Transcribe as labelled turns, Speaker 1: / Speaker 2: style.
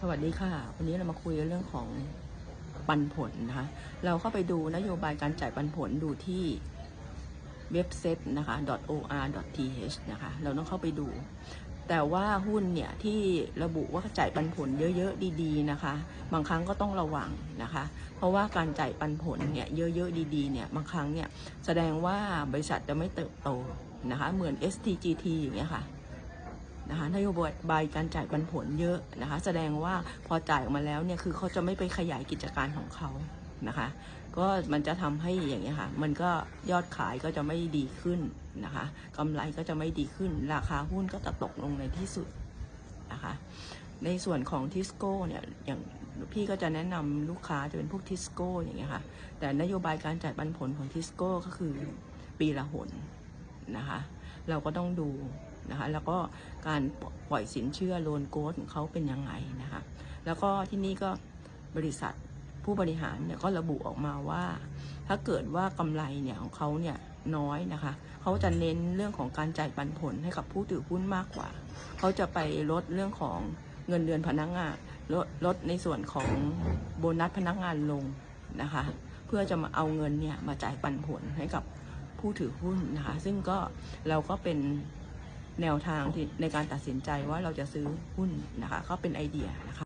Speaker 1: สวัสดีค่ะ วันนี้เรามาคุยเรื่องของปันผลนะคะ เราเข้าไปดูนโยบายการจ่ายปันผลดูที่เว็บไซต์นะคะ .or.th นะคะ เราต้องเข้าไปดู แต่ว่าหุ้นเนี่ยที่ระบุว่าจ่ายปันผลเยอะๆดีๆนะคะ บางครั้งก็ต้องระวังนะคะ เพราะว่าการจ่ายปันผลเนี่ยเยอะๆดีๆเนี่ยบางครั้งเนี่ยแสดงว่าบริษัทจะไม่เติบโตนะคะ เหมือน STGT อย่างเงี้ยค่ะ นะคะนโยบายการจ่ายปันผลเยอะนะคะ แสดงว่าพอจ่ายออกมาแล้วเนี่ยคือเขาจะไม่ไปขยายกิจการของเขานะคะ ก็มันจะทำให้อย่างเงี้ยค่ะ มันก็ยอดขายก็จะไม่ดีขึ้นนะคะกำไรก็จะไม่ดีขึ้น ราคาหุ้นก็จะตกลงในที่สุดนะคะ ในส่วนของทิสโก้เนี่ยอย่างพี่ก็จะแนะนำลูกค้าจะเป็นพวกทิสโก้อย่างเงี้ยค่ะ แต่นโยบายการจ่ายปันผลของทิสโก้ก็คือปีละหนนะคะ เราก็ต้องดู นะคะ แล้วก็การปล่อยสินเชื่อโลนโกดของเขาเป็นยังไงนะคะ แล้วก็ที่นี่ก็บริษัทผู้บริหารเนี่ยก็ระบุออกมาว่า ถ้าเกิดว่ากำไรเนี่ยของเขาเนี่ยน้อยนะคะ เขาจะเน้นเรื่องของการจ่ายปันผลให้กับผู้ถือหุ้นมากกว่า เขาจะไปลดเรื่องของเงินเดือนพนักงานลดลดในส่วนของโบนัสพนักงานลงนะคะ เพื่อจะมาเอาเงินเนี่ยมาจ่ายปันผลให้กับผู้ถือหุ้นนะคะ ซึ่งก็เราก็เป็น แนวทางที่ในการตัดสินใจว่าเราจะซื้อหุ้นนะคะก็เป็นไอเดียนะคะ